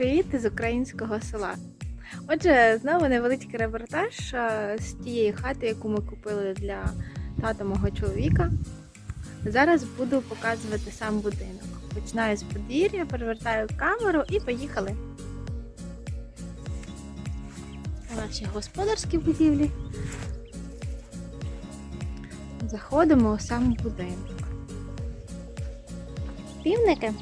Привіт із українського села. Отже, знову невеличкий репортаж з тієї хати, яку ми купили для тата мого чоловіка. Зараз буду показувати сам будинок. Починаю з подвір'я, перевертаю камеру і поїхали. Наші господарські будівлі. Заходимо у сам будинок. Півники.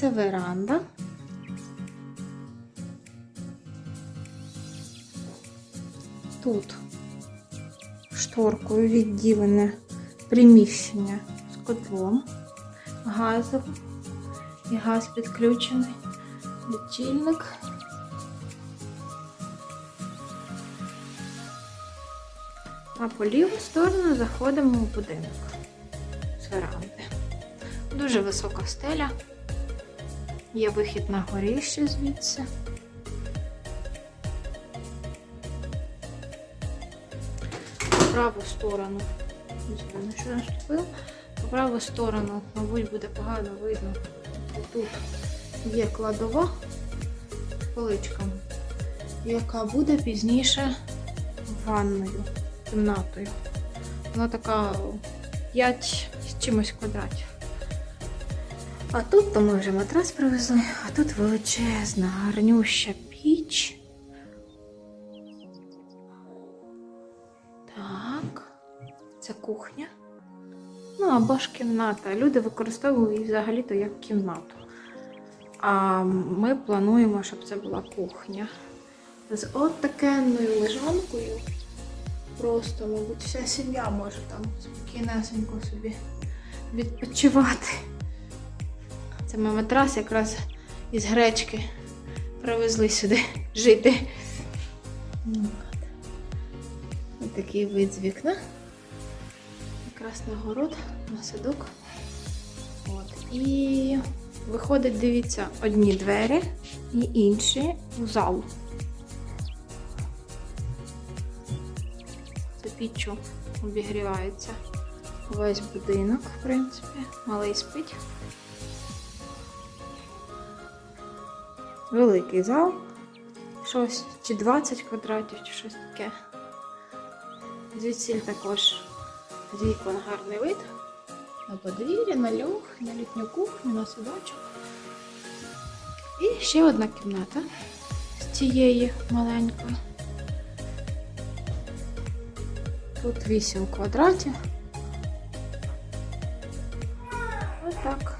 Це веранда. Тут шторкою відділене приміщення з котлом газовим. І газ підключений. Лічильник. А по ліву сторону заходимо у будинок з веранди. Дуже висока стеля. Є вихід на горіще звідси. По праву сторону. Звичайно, що наступив. По праву сторону, мабуть, буде погано видно. Тут є кладова з поличками, яка буде пізніше ванною, кімнатою. Вона така 5 з чимось квадратів. А тут то ми вже матрас привезли, а тут величезна, гарнюща піч. Так, це кухня. Ну, або ж кімната. Люди використовують її взагалі-то як кімнату. А ми плануємо, щоб це була кухня. З от такенною лежанкою. Просто, мабуть, вся сім'я може там спокійнесенько собі відпочивати. Це ми матрас якраз із гречки привезли сюди жити. Ну. Ось такий вид з вікна. Якраз на город, на садок. От. І виходить, дивіться, одні двері і інші у зал. Піччю обігрівається весь будинок, в принципі. Малий спить. Великий зал. Щось чи 20 квадратів, чи щось таке. Звідсіль також вікон гарний вид. На подвір'я, на льох, на літню кухню, на садочок. І ще одна кімната з цієї маленької. Тут 8 квадратів. Ось так.